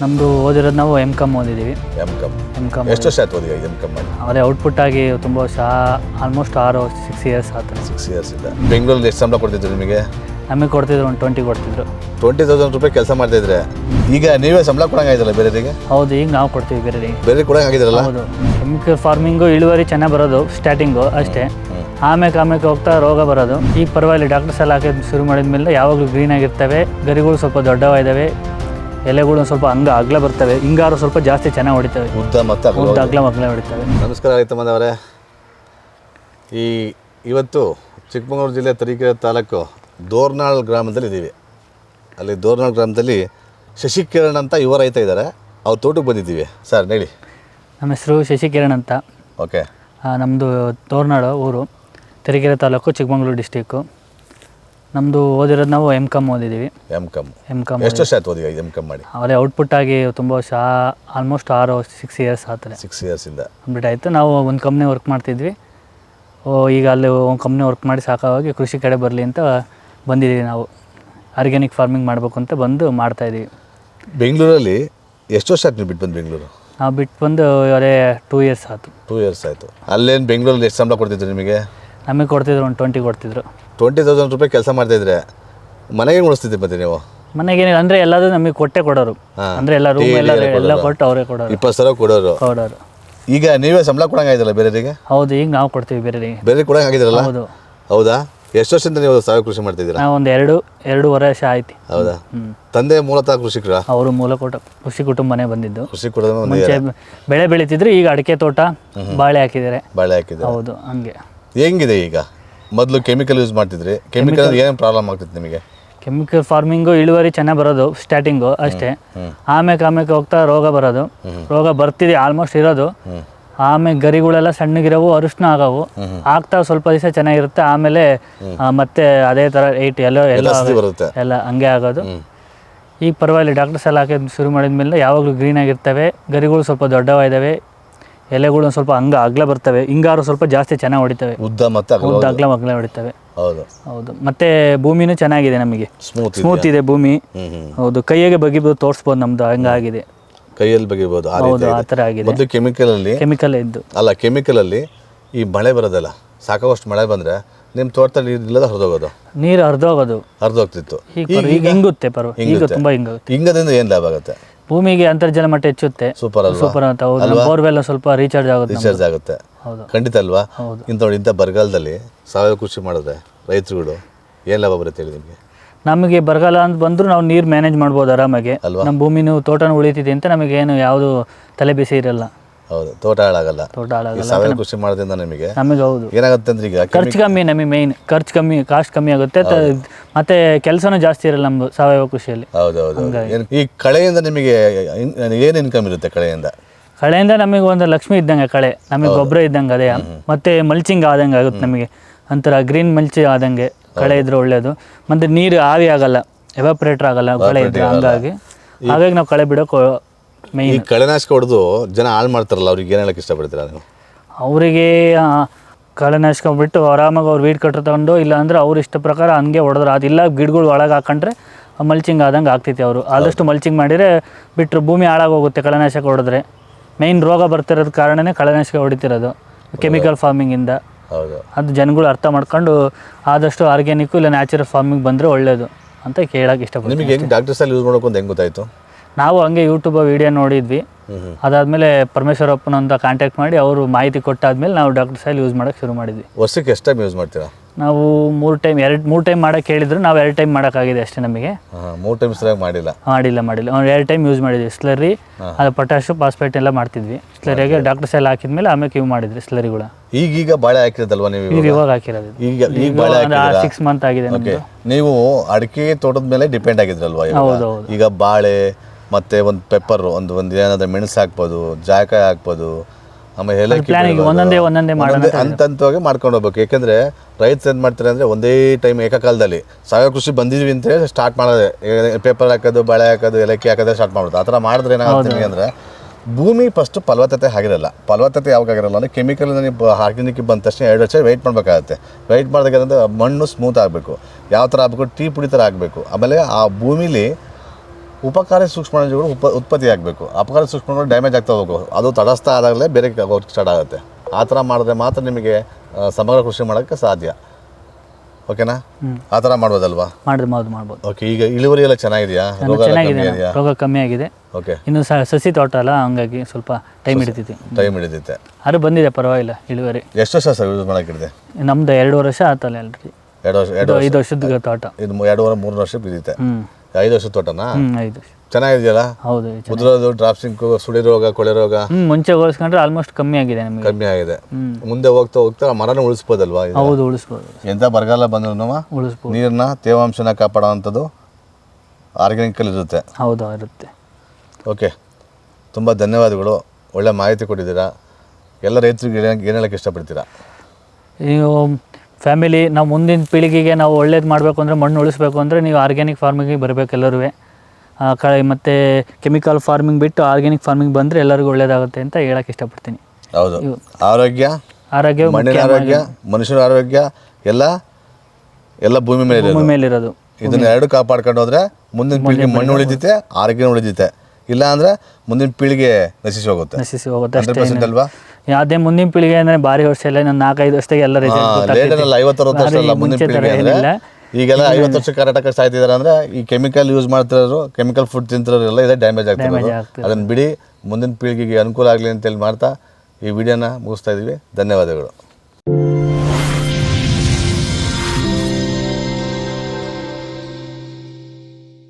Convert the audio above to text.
ನಮ್ಮದು ಓದಿರೋದು ನಾವು ಎಂ ಕಾಮ್ ಓದಿದ್ದೀವಿ. ಎಂ ಕಮ್ ಎಂ ಕಾಮ್ ಎಷ್ಟು ವರ್ಷ ಆಯ್ತು ಓದಿ ಎಂ ಕಮ್ ಮಾಡಿ ಅವರೇ ಔಟ್ಪುಟ್ ಆಗಿ ತುಂಬ ವರ್ಷ ಆಲ್ಮೋಸ್ಟ್ ಆರು ಸಿಕ್ಸ್ ಇಯರ್ಸ್ ಆಯ್ತು ಸಿಕ್ಸ್ ಇಯರ್ಸ್ ಇಂದ. ಬೆಂಗಳೂರಲ್ಲಿ ಎಷ್ಟು ಸಂಬಳ ಕೊಡ್ತಿದ್ರು ನಿಮಗೆ? ನಮಗೆ ಕೊಡ್ತಿದ್ರು ಒಂದು ಟ್ವೆಂಟಿ ಕೊಡ್ತಿದ್ರು. ಟ್ವೆಂಟಿ ತೌಸಂಡ್ ರೂಪಾಯಿ ಕೆಲಸ ಮಾಡ್ತಿದ್ರೆ ಈಗ ನೀವೇ ಸಂಬಳ ಕೊಡಂಗಾಗಿದ್ದಲ್ಲ ಬೇರೆಯವರಿಗೆ? ಹೌದು ಈಗ ನಾವು ಕೊಡ್ತೀವಿ ಬೇರೆ ಬೇರೆ ಕೊಡಂಗಾಗಿದ್ರಲ್ಲ ಹೌದು. ಕೆಮಿಕಲ್ ಫಾರ್ಮಿಂಗು ಇಳುವರಿ ಚೆನ್ನಾಗಿ ಬರೋದು ಸ್ಟಾರ್ಟಿಂಗು ಅಷ್ಟೇ. ಆಮೇಲೆ ಆಮೇಲೆ ಹೋಗ್ತಾ ರೋಗ ಬರೋದು. ಈಗ ಪರವಾಗಿಲ್ಲ ಡಾಕ್ಟರ್ಸ್ ಎಲ್ಲ ಹಾಕಿದ್ ಶುರು ಮಾಡಿದ ಮೇಲೆ ಯಾವಾಗಲೂ ಗ್ರೀನ್ ಆಗಿರ್ತವೆ ಗರಿಗಳು ಸ್ವಲ್ಪ ದೊಡ್ಡವಾಗಿದ್ದಾವೆ ಎಲೆಗಳು ಸ್ವಲ್ಪ ಹಂಗ ಅಗ್ಲ ಬರ್ತವೆ ಹಿಂಗಾರು ಸ್ವಲ್ಪ ಜಾಸ್ತಿ ಚೆನ್ನಾಗಿ ಹೊಡಿತವೆ. ಉದ್ದ ಮತ್ತು ಅಗಲ ಉದ್ದ ಅಗ್ಲ ಮಗ್ಲ ಹೊಡಿತವೆ. ನಮಸ್ಕಾರ ರೈತಮ್ಮನವರೇ ಈ ಇವತ್ತು ಚಿಕ್ಕಮಗಳೂರು ಜಿಲ್ಲೆ ತರೀಕೆರೆ ತಾಲೂಕು ದೋರ್ನಾಳ್ ಗ್ರಾಮದಲ್ಲಿ ಇದ್ದೀವಿ ಅಲ್ಲಿ ದೋರ್ನಾಳ್ ಗ್ರಾಮದಲ್ಲಿ ಶಶಿಕಿರಣ್ ಅಂತ ಯುವ ರೈತ ಇದ್ದಾರೆ ಅವ್ರ ತೋಟಕ್ಕೆ ಬಂದಿದ್ದೀವಿ. ಸರ್ ಹೇಳಿ. ನಮ್ಮ ಹೆಸರು ಶಶಿಕಿರಣ್ ಅಂತ. ಓಕೆ. ನಮ್ಮದು ತೋರ್ನಾಡು ಊರು ತರೀಕೆರೆ ತಾಲೂಕು ಚಿಕ್ಕಮಗಳೂರು ಡಿಸ್ಟಿಕ್ಕು ನಮ್ಮದು ಓದಿರೋದು ನಾವು ಎಂ ಕಾಮ್ ಓದಿದೀವಿ ಎಂ ಕಮ್ ಎಂ ಕಾಮ್ ಎಷ್ಟು ವರ್ಷ ಆಯ್ತು ಓದಿ ಎಂ ಕಮ್ ಮಾಡಿ? ಅವರೇ ಔಟ್ಪುಟ್ ಆಗಿ ತುಂಬ ವರ್ಷ ಆಲ್ಮೋಸ್ಟ್ ಆರು ಸಿಕ್ಸ್ ಇಯರ್ಸ್ ಆಗ್ತದೆ ಸಿಕ್ಸ್ ಇಯರ್ಸಿಂದ ಕಂಪ್ಲೀಟ್ ಆಯಿತು. ನಾವು ಒಂದು ಕಂಪ್ನಿ ವರ್ಕ್ ಮಾಡ್ತಿದ್ವಿ. ಓ ಈಗ ಅಲ್ಲಿ ಒಂದು ಕಂಪ್ನಿ ವರ್ಕ್ ಮಾಡಿ ಸಾಕಾಗಿ ಕೃಷಿ ಕಡೆ ಬರಲಿ ಅಂತ ಬಂದಿದ್ದೀವಿ ನಾವು. ಆರ್ಗ್ಯಾನಿಕ್ ಫಾರ್ಮಿಂಗ್ ಮಾಡಬೇಕು ಅಂತ ಬಂದು ಮಾಡ್ತಾಯಿದ್ದೀವಿ ಬೆಂಗಳೂರಲ್ಲಿ ಎಷ್ಟು ವರ್ಷ ಆಯ್ತು ನೀವು ಬಿಟ್ಟು ಬಂದು ಬೆಂಗಳೂರು? ನಾವು ಬಿಟ್ಟು ಬಂದು ಅವರೇ ಟೂ ಇಯರ್ಸ್ ಆಯಿತು. ಟೂ ಇಯರ್ಸ್ ಆಯಿತು. ಅಲ್ಲೇನು ಬೆಂಗಳೂರಲ್ಲಿ ಎಷ್ಟು ಸಂಬಳ ಕೊಡ್ತಿದ್ರು ನಿಮಗೆ? ನಮಗೆ ಕೊಡ್ತಿದ್ರು ಒಂದು ಟ್ವೆಂಟಿ ಕೊಡ್ತಿದ್ರು. ಟ್ವೆಂಟಿ ತೌಸಂಡ್ ರೂಪಾಯಿ ಕೆಲಸ ಮಾಡ್ತಾಯಿದ್ರೆ ಮನೆಗೆ ಉಳಿಸ್ತಿದ್ದೆ ಮತ್ತೆ ನೀವು? ಮನೆಗೇನಿಲ್ಲ ಅಂದ್ರೆ ಎಲ್ಲದೂ ನಮಗೆ ಕೊಟ್ಟೆ ಕೊಡೋರು. ಅಂದ್ರೆ ಎಲ್ಲ ರೂಮ್ ಎಲ್ಲ ಎಲ್ಲ ಕೊಟ್ಟು ಅವರೇ ಕೊಡೋರು. ಇಪ್ಪತ್ತು ಸಾವಿರ ಕೊಡೋರು. ಕೊಡೋರು. ಈಗ ನೀವೇ ಸಂಬಳ ಕೊಡಂಗಾಗಿದ್ದಲ್ಲ ಬೇರೆಯವರಿಗೆ? ಹೌದು ಈಗ ನಾವು ಕೊಡ್ತೀವಿ ಬೇರೆ ಬೇರೆ ಕೊಡಂಗಾಗಿದ್ರಲ್ಲ ಹೌದು. ಹೌದಾ? ಎಷ್ಟು ವರ್ಷದಿಂದ ನೀವು ಸಾವಯವ ಕೃಷಿ ಮಾಡ್ತಿದ್ದೀರಾ? ನಾವು ಒಂದು ಎರಡು ಎರಡೂವರೆ ವರ್ಷ ಆಯ್ತು. ಹೌದಾ? ತಂದೆ ಮೂಲತಃ ಕೃಷಿಕರ? ಅವರು ಮೂಲ ಕೊಟ್ಟ ಕೃಷಿ ಕುಟುಂಬನೇ ಬಂದಿದ್ದು. ಕೃಷಿ ಒಂದು ಮುಂಚೆ ಬೆಳೆ ಬೆಳೀತಿದ್ರು ಈಗ ಅಡಿಕೆ ತೋಟ ಬಾಳೆ ಹಾಕಿದ್ದಾರೆ. ಬಾಳೆ ಹಾಕಿದ್ದಾರೆ. ಹೌದು ಹಂಗೆ. ಹೆಂಗಿದೆ ಈಗ? ಮೊದಲು ಕೆಮಿಕಲ್ ಯೂಸ್ ಮಾಡ್ತಿದ್ರಿ. ಕೆಮಿಕಲ್ ಏನೇನು ಪ್ರಾಬ್ಲಮ್ ಆಗ್ತಿತ್ತು ನಿಮಗೆ? ಕೆಮಿಕಲ್ ಫಾರ್ಮಿಂಗು ಇಳುವರಿ ಚೆನ್ನಾಗಿ ಬರೋದು ಸ್ಟಾರ್ಟಿಂಗು ಅಷ್ಟೇ. ಆಮೇಲೆ ಆಮೇಲೆ ಹೋಗ್ತಾ ರೋಗ ಬರೋದು. ರೋಗ ಬರ್ತಿದೆ ಆಲ್ಮೋಸ್ಟ್ ಇರೋದು. ಆಮೇಲೆ ಗರಿಗಳೆಲ್ಲ ಸಣ್ಣಗಿರೋವು ಅರಿಶಿನ ಆಗವು. ಆಗ್ತಾ ಸ್ವಲ್ಪ ದಿವಸ ಚೆನ್ನಾಗಿರುತ್ತೆ ಆಮೇಲೆ ಮತ್ತೆ ಅದೇ ಥರ ಏಟ್ ಎಲ್ಲೋ ಎಲ್ಲ ಎಲ್ಲ ಹಂಗೆ ಆಗೋದು. ಈಗ ಪರವಾಗಿಲ್ಲ ಡಾಕ್ಟರ್ಸ್ ಎಲ್ಲ ಹಾಕೋದು ಶುರು ಮಾಡಿದ್ಮೇಲೆ ಯಾವಾಗಲೂ ಗ್ರೀನ್ ಆಗಿರ್ತವೆ. ಗರಿಗಳು ಸ್ವಲ್ಪ ದೊಡ್ಡವಾಗಿದ್ದಾವೆ ಎಲೆಗಳು ಸ್ವಲ್ಪ ಹಂಗ ಅಗ್ಲ ಬರ್ತವೆ ಹಿಂಗಾರು ಸ್ವಲ್ಪ ಜಾಸ್ತಿ ಚೆನ್ನಾಗಿ ಹೊಡಿತವೆ. ಉದ್ದ ಮತ್ತೆ ಅಗಲ ಉದ್ದ ಅಗ್ಲ ಮಗ್ಲ ಹೊಡಿತವೆ. ಹೌದು. ಹೌದು. ಮತ್ತೆ ಭೂಮಿನೂ ಚೆನ್ನಾಗಿದೆ ನಮಗೆ. ಸ್ಮೂತ್ ಸ್ಮೂತ್ ಇದೆ ಭೂಮಿ. ಹೌದು. ಕೈಯಾಗೆ ಬಗಿಬೋದು ತೋರಿಸ್ಬೋದು ನಮ್ದು ಹಂಗಾಗಿದೆ. ಕೈಯಲ್ಲಿ ಬಗಿಬೋದು ಆ ಹೌದು ಆ ಥರ ಆಗಿದೆ. ಮೊದಲು ಕೆಮಿಕಲ್ ಅಲ್ಲಿ ಕೆಮಿಕಲ್ ಇದ್ದು ಅಲ್ಲ ಕೆಮಿಕಲ್ ಅಲ್ಲಿ ಈ ಮಳೆ ಬರೋದಲ್ಲ ಸಾಕಷ್ಟು ಮಳೆ ಬಂದ್ರೆ ನಿಮ್ಮ ತೋಟದಲ್ಲಿ ನೀರು ಇಲ್ಲದ ಹರಿದೋಗೋದು? ನೀರು ಹರಿದೋಗೋದು. ಹರಿದೋಗ್ತಿತ್ತು. ಈಗ ಹಿಂಗುತ್ತೆ ಪರ್ವ. ಈಗ ತುಂಬಾ ಹಿಂಗುತ್ತೆ ಹಿಂಗದಿಂದ ಏನು ಲಾಭ ಆಗುತ್ತೆ? ಭೂಮಿಗೆ ಅಂತರ್ಜಲ ಮಟ್ಟ ಹೆಚ್ಚುತ್ತೆ. ಸೂಪರ್ ಸೂಪರ್ ಅಂತ ಹೌದು. ಬೋರ್ವೆಲ್ ಸ್ವಲ್ಪ ರೀಚಾರ್ಜ್ ಆಗುತ್ತೆ ರೀಚಾರ್ಜ್ ಆಗುತ್ತೆ. ಖಂಡಿತ ಅಲ್ವಾ. ಇಂಥ ನೋಡಿ ಇಂಥ ಬರಗಾಲದಲ್ಲಿ ಸಾವಯವ ಕೃಷಿ ಮಾಡಿದ್ರೆ ರೈತರುಗಳು ಏನು ಲಾಭ ಬರುತ್ತೆ ಹೇಳಿ ನಿಮಗೆ? ನಮಗೆ ಬರಗಾಲ ಅಂತ ಬಂದ್ರು ನಾವು ನೀರು ಮ್ಯಾನೇಜ್ ಮಾಡ್ಬೋದು ಆರಾಮಾಗಿ. ಅಲ್ವಾ? ನಮ್ಮ ಭೂಮಿನೂ ತೋಟನೂ ಉಳಿತಿದೆ ಅಂತ ನಮಗೇನು ಯಾವುದು ತಲೆ ಬಿಸಿ ಇರಲ್ಲ. ಹೌದು. ತೋಟ ಹಾಳಾಗಲ್ಲ. ತೋಟ ಹಾಳಾಗಲ್ಲ. ಸಾವಯವ ಕೃಷಿ ಮಾಡೋದ್ರಿಂದ ನಿಮಗೆ ನಮಗೆ ಹೌದು. ಏನಾಗುತ್ತೆ ಅಂದ್ರೆ ಈಗ ಖರ್ಚು ಕಮ್ಮಿ ನಮಗೆ ಮೇಯ್ನ್ ಖರ್ಚು ಕಮ್ಮಿ ಕಾಸ್ಟ್ ಕಮ್ಮಿ ಆಗುತ್ತೆ. ಮತ್ತೆ ಕೆಲಸನೂ ಜಾಸ್ತಿ ಇರಲ್ಲ ನಮ್ದು ಸಾವಯವ ಕೃಷಿಯಲ್ಲಿ. ಹೌದು. ಈ ಕಳೆಯಿಂದ ನಿಮಗೆ ಏನು ಇನ್ಕಮ್ ಇರುತ್ತೆ ಕಳೆಯಿಂದ? ಕಳೆಯಿಂದ ನಮಗೆ ಒಂದು ಲಕ್ಷ್ಮಿ ಇದ್ದಂಗೆ ಕಳೆ ನಮಗೆ ಗೊಬ್ಬರ ಇದ್ದಂಗೆ ಅದೇ. ಮತ್ತೆ ಮಲ್ಚಿಂಗ್ ಆದಂಗೆ ಆಗುತ್ತೆ ನಮಗೆ. ಒಂಥರ ಗ್ರೀನ್ ಮಲ್ಚಿ ಆದಂಗೆ ಕಳೆ ಇದ್ರೆ ಒಳ್ಳೇದು. ಮತ್ತೆ ನೀರು ಆವಿ ಆಗಲ್ಲ ಎವಾಪ್ರೇಟರ್ ಆಗಲ್ಲ ಕಳೆ ಇದ್ರೆ. ಹಂಗಾಗಿ ಹಾಗಾಗಿ ನಾವು ಕಳೆ ಬಿಡೋಕೆ ಈ ಮೇಯ್ನ್ ಕಳೆನಾಶಕ ಹೊಡೆದು ಜನ ಹಾಳು ಮಾಡ್ತಾರಲ್ಲ ಅವ್ರಿಗೆ ಏನು ಹೇಳಕ್ ಇಷ್ಟಪಡ್ತೀರಾ ನೀವು? ಅವರಿಗೆ ಕಳೆನಾಶಕ ಬಿಟ್ಟು ಆರಾಮಾಗಿ ಅವ್ರು ವೀಡ್ ಕಟ್ರ್ ತಗೊಂಡು ಇಲ್ಲ ಅಂದ್ರೆ ಅವ್ರ ಇಷ್ಟ ಪ್ರಕಾರ ಹಂಗೆ ಹೊಡೆದ್ರೆ ಅದಿಲ್ಲ ಗಿಡಗಳು ಒಳಗೆ ಹಾಕೊಂಡ್ರೆ ಮಲ್ಚಿಂಗ್ ಆದಂಗೆ ಆಗ್ತೈತಿ ಅವರು. ಆದಷ್ಟು ಮಲ್ಚಿಂಗ್ ಮಾಡಿದರೆ ಬಿಟ್ಟರು ಭೂಮಿ ಹಾಳಾಗೋಗುತ್ತೆ ಕಳೆನಾಶಕ ಹೊಡೆದ್ರೆ. ಮೇಯ್ನ್ ರೋಗ ಬರ್ತಿರೋದು ಕಾರಣನೇ ಕಳೆನಾಶಕ ಹೊಡಿತಿರೋದು ಕೆಮಿಕಲ್ ಫಾರ್ಮಿಂಗಿಂದ ಹೌದು. ಅದು ಜನಗಳು ಅರ್ಥ ಮಾಡ್ಕೊಂಡು ಆದಷ್ಟು ಆರ್ಗ್ಯಾನಿಕ್ಕು ಇಲ್ಲ ನ್ಯಾಚುರಲ್ ಫಾರ್ಮಿಂಗ್ ಬಂದರೆ ಒಳ್ಳೆಯದು ಅಂತ ಕೇಳೋಕೆ ಇಷ್ಟಪಡ್ತೀನಿ ನಿಮಗೆ ಹೆಂಗೆ ಡಾಕ್ಟರ್ಸಲ್ಲಿ ಯೂಸ್ ಮಾಡೋಕೆ ಹೆಂಗೆ ಗೊತ್ತಾಯಿತು? ನಾವು ಹಂಗೆ ಯೂಟ್ಯೂಬ್ ವಿಡಿಯೋ ನೋಡಿದ್ವಿ. ಅದಾದಮೇಲೆ ಪರಮೇಶ್ವರಪ್ಪನ ಅಂತ ಕಾಂಟ್ಯಾಕ್ಟ್ ಮಾಡಿ ಅವರು ಮಾಹಿತಿ ಕೊಟ್ಟಾದ್ಮೇಲೆ ನಾವು ಡಾಕ್ಟರ್ ಸೈಲ್ ಯೂಸ್ ಮಾಡೋಕ್ಕೆ ಶುರು ಮಾಡಿದ್ವಿ. ವರ್ಷಕ್ಕೆ ಎಷ್ಟು ಟೈಮ್ ಯೂಸ್ ಮಾಡ್ತೀರಾ? ನಾವು ಮೂರು ಟೈಮ್ ಎರಡು ಮೂರು ಟೈಮ್ ಮಾಡಕ್ಕೆ ಹೇಳಿದ್ರು ನಾವು ಎರಡು ಟೈಮ್ ಮಾಡೋಕ್ಕಾಗಿದೆ ಅಷ್ಟೇ ನಮಗೆ. ಮೂರು ಟೈಮ್ ಸರಿಯಾಗಿ ಮಾಡಿಲ್ಲ. ಮಾಡಿಲ್ಲ ಮಾಡಿಲ್ಲ. ಒಂದು ಎರಡು ಟೈಮ್ ಯೂಸ್ ಮಾಡಿದ್ವಿ. ಸ್ಲರಿ ಅದು ಪೊಟ್ಯಾಶು ಫಾಸ್ಫೇಟ್ ಎಲ್ಲ ಮಾಡ್ತಿದ್ವಿ. ಸ್ಲರಿಗೆ ಡಾಕ್ಟರ್ ಸೈಲ್ ಹಾಕಿದ್ಮೇಲೆ ಆಮೇಲೆ ಇವು ಮಾಡಿದ್ರಿ ಸ್ಲರಿಗಳು ಈಗೀಗ ಬಾಳೆ ಹಾಕಿರೋದಲ್ವಾ ನೀವು ಈಗ ಇವಾಗ? ಹಾಕಿರೋದು ಈಗ ಈಗ ಬಾಳೆ ಸಿಕ್ಸ್ ಮಂತ್ ಆಗಿದೆ ನೀವು ಅಡಿಕೆ ತೋಟದ ಮೇಲೆ ಡಿಪೆಂಡ್ ಆಗಿದ್ರಲ್ವಾ. ಈಗ ಬಾಳೆ ಮತ್ತೆ ಒಂದು ಪೆಪ್ಪರ್ ಒಂದು ಒಂದು ಏನಾದ್ರು ಮೆಣಸು ಹಾಕ್ಬೋದು ಜಾಯಕಾಯಿ ಹಾಕ್ಬೋದು ಆಮೇಲೆ ಏಲಕ್ಕಿ ಒಂದು ಬೆಳಿಬೋದು. ಒಂದೊಂದೇ ಒಂದೊಂದೇ ಮಾಡೋಣ ಮಾಡ್ಕೊಂಡು ಹೋಗ್ಬೇಕು. ಯಾಕಂದ್ರೆ ರೈತರು ಏನು ಮಾಡ್ತಾರೆ ಅಂದ್ರೆ ಒಂದೇ ಟೈಮ್ ಏಕಕಾಲದಲ್ಲಿ ಸಾವಯವ ಕೃಷಿ ಬಂದಿದ್ವಿ ಅಂತ ಹೇಳಿ ಸ್ಟಾರ್ಟ್ ಮಾಡೋದೆ. ಪೇಪರ್ ಹಾಕೋದು ಬಾಳೆ ಹಾಕೋದು ಏಲಕ್ಕಿ ಹಾಕೋದೇ ಸ್ಟಾರ್ಟ್ ಮಾಡೋದು ಆ ಥರ ಮಾಡಿದ್ರೆ ಏನಾಗ್ತೀನಿ ನಿಮಗೆ ಅಂದ್ರೆ ಭೂಮಿ ಫಸ್ಟ್ ಫಲವತ್ತತೆ ಆಗಿರಲ್ಲ. ಫಲವತ್ತತೆ ಯಾವಾಗ ಆಗಿರಲ್ಲ ಅಂದರೆ ಕೆಮಿಕಲ್ ನೀವು ಆರ್ಗ್ಯಾನಿಕ್ ಬಂದ ತಕ್ಷಣ ಎರಡು ವರ್ಷ ವೆಯ್ಟ್ ಮಾಡಬೇಕಾಗುತ್ತೆ. ವೆಯ್ಟ್ ಮಾಡಿದಾಗ ಮಣ್ಣು ಸ್ಮೂತ್ ಆಗಬೇಕು. ಯಾವ ಥರ ಆಗಬೇಕು? ಟೀ ಪುಡಿ ಥರ ಆಗಬೇಕು. ಆಮೇಲೆ ಆ ಭೂಮಿಲಿ ಉಪಕಾರಿ ಸೂಕ್ಷ್ಮಾಣುಗಳು ಉಪ ಉತ್ಪತ್ತಿ ಆಗಬೇಕು ಅಪಕಾರಿ ಸೂಕ್ಷ್ಮಗಳು ಡ್ಯಾಮೇಜ್ ಆಗ್ತಾ ಹೋಗಬೇಕು ಅದು ತಡಸ್ತಾ ಆದಾಗಲೇ ಬೇರೆ ಸ್ಟಾರ್ಟ್ ಆಗುತ್ತೆ. ಆ ಥರ ಮಾಡಿದ್ರೆ ಮಾತ್ರ ನಿಮಗೆ ಸಮಗ್ರ ಕೃಷಿ ಮಾಡೋಕ್ಕೆ ಸಾಧ್ಯ. ಓಕೆನಾ ಆ ಥರ ಮಾಡ್ಬೋದಲ್ವಾ? ಮಾಡಿದ್ರೆ ಮಾಡ್ಬೋದು. ಓಕೆ ಈಗ ಇಳುವರಿ ಎಲ್ಲ ಚೆನ್ನಾಗಿದೆಯಾ? ರೋಗ ಚೆನ್ನಾಗಿದೆ ಕಮ್ಮಿ ರೋಗ ಕಮ್ಮಿ ಆಗಿದೆ. ಓಕೆ ಇನ್ನು ಸಸಿ ತೋಟ ಅಲ್ಲ ಹಂಗಾಗಿ ಸ್ವಲ್ಪ ಟೈಮ್ ಹಿಡಿತೈತಿ ಟೈಮ್ ಹಿಡಿತೈತೆ ಅದು ಬಂದಿದೆ ಪರವಾಗಿಲ್ಲ ಇಳುವರಿ. ಎಷ್ಟು ವರ್ಷ ಸರ್ ಯೂಸ್ ಮಾಡೋಕ್ಕಿದೆ ಹಿಡಿದೆ? ನಮ್ದು ಎರಡು ವರ್ಷ ಆತಲ್ಲ ಎಲ್ರಿ ಎರಡು ವರ್ಷ ಎರಡು ಐದು ವರ್ಷದ ತೋಟ. ಇದು ಎರಡು ವರ್ಷ ಮೂರು ವರ್ಷ ಬಿದ್ದಿದೆ ಹ್ಞೂ ಐದು ವರ್ಷದ ತೋಟನಾ? ಐದು ವರ್ಷ. ಚೆನ್ನಾಗಿದೆಯಲ್ಲ? ಹೌದು ಇದು. ಡ್ರಾಪ್ ಸಿಂಕ್ ಸುಳಿ ರೋಗ ಕೊಳೆ ರೋಗ? ಮುಂಚೆ ಹೋಲಿಸ್ಕೊಂಡ್ರೆ ಆಲ್ಮೋಸ್ಟ್ ಕಮ್ಮಿ ಆಗಿದೆ ನಮಗೆ. ಕಮ್ಮಿ ಆಗಿದೆ. ಹ್ಮ್. ಮುಂದೆ ಹೋಗ್ತಾ ಹೋಗ್ತಾ ಮರನ ಉಳಿಸ್ಬೋದಲ್ವಾ ಇದು? ಹೌದು ಉಳಿಸ್ಬೋದು. ಎಂಥ ಬರಗಾಲ ಬಂದ್ರೂ ಉಳಿಸ್ಬೋದು. ನೀರನ್ನ ತೇವಾಂಶನ ಕಾಪಾಡೋವಂಥದ್ದು ಆರ್ಗ್ಯಾನಿಕಲ್ ಇರುತ್ತೆ. ಹೌದು ಇರುತ್ತೆ. ಓಕೆ ತುಂಬ ಧನ್ಯವಾದಗಳು. ಒಳ್ಳೆ ಮಾಹಿತಿ ಕೊಟ್ಟಿದ್ದೀರಾ. ಎಲ್ಲ ರೈತರಿಗೆ ಏನು ಏನು ಹೇಳಕ್ಕೆ ಇಷ್ಟಪಡ್ತೀರಾ? ನೀವು ಫ್ಯಾಮಿಲಿ ನಾವು ಮುಂದಿನ ಪೀಳಿಗೆಗೆ ನಾವು ಒಳ್ಳೇದು ಮಾಡಬೇಕು ಅಂದರೆ ಮಣ್ಣು ಉಳಿಸ್ಬೇಕು ಅಂದರೆ ನೀವು ಆರ್ಗ್ಯಾನಿಕ್ ಫಾರ್ಮಿಂಗಿಗೆ ಬರಬೇಕು ಎಲ್ಲರೂ ಕಳೆ ಮತ್ತು ಕೆಮಿಕಲ್ ಫಾರ್ಮಿಂಗ್ ಬಿಟ್ಟು ಆರ್ಗ್ಯಾನಿಕ್ ಫಾರ್ಮಿಂಗ್ ಬಂದರೆ ಎಲ್ಲರಿಗೂ ಒಳ್ಳೇದಾಗುತ್ತೆ ಅಂತ ಹೇಳಕ್ಕೆ ಇಷ್ಟಪಡ್ತೀನಿ. ಹೌದು. ಆರೋಗ್ಯ ಆರೋಗ್ಯ ಮಣ್ಣಿನ ಆರೋಗ್ಯ ಮನುಷ್ಯರ ಆರೋಗ್ಯ ಎಲ್ಲ ಎಲ್ಲ ಭೂಮಿ ಮೇಲೆ ಭೂಮಿ ಮೇಲಿರೋದು. ಇದನ್ನ ಎರಡು ಕಾಪಾಡ್ಕೊಂಡು ಹೋದ್ರೆ ಮುಂದಿನ ಪೀಳಿಗೆ ಮಣ್ಣು ಉಳಿದಿತ್ತೆ ಆರೋಗ್ಯ ಉಳಿದೈತೆ ಇಲ್ಲ ಅಂದ್ರೆ ಮುಂದಿನ ಪೀಳಿಗೆ ನಶಿಸಿ ಹೋಗುತ್ತೆ. ನಶಿಸಿ ಹೋಗುತ್ತೆ ಹಂಡ್ರೆಡ್ ಅಷ್ಟೇ ಪರ್ಸೆಂಟ್ ಅಲ್ವಾ? ಯಾವುದೇ ಮುಂದಿನ ಪೀಳಿಗೆ ಅಂದ್ರೆ ಭಾರಿ ವರ್ಷ ಇಲ್ಲ ಇನ್ನೊಂದು ನಾಲ್ಕೈದು ವರ್ಷಕ್ಕೆ ಎಲ್ಲ ಐವತ್ತು ಅರವತ್ತು ವರ್ಷ ಅಲ್ಲ ಮುಂದಿನ ಪೀಳಿಗೆ ಅಂದ್ರೆ. ಈಗೆಲ್ಲ ಐವತ್ತು ವರ್ಷ ಕರ್ನಾಟಕ ಸಾಯ್ತಿದಾರೆ ಅಂದ್ರೆ ಈ ಕೆಮಿಕಲ್ ಯೂಸ್ ಮಾಡ್ತಿರೋರು ಕೆಮಿಕಲ್ ಫುಡ್ ತಿಂತಿರೋರು ಎಲ್ಲ ಇದೆ ಡ್ಯಾಮೇಜ್ ಆಗ್ತಿರೋದು. ಅದನ್ನ ಬಿಡಿ ಮುಂದಿನ ಪೀಳಿಗೆಗೆ ಅನುಕೂಲ ಆಗಲಿ ಅಂತೇಳಿ ಮಾಡ್ತಾ ಈ ವಿಡಿಯೋನ ಮುಗಿಸ್ತಾ ಇದೀವಿ. ಧನ್ಯವಾದಗಳು.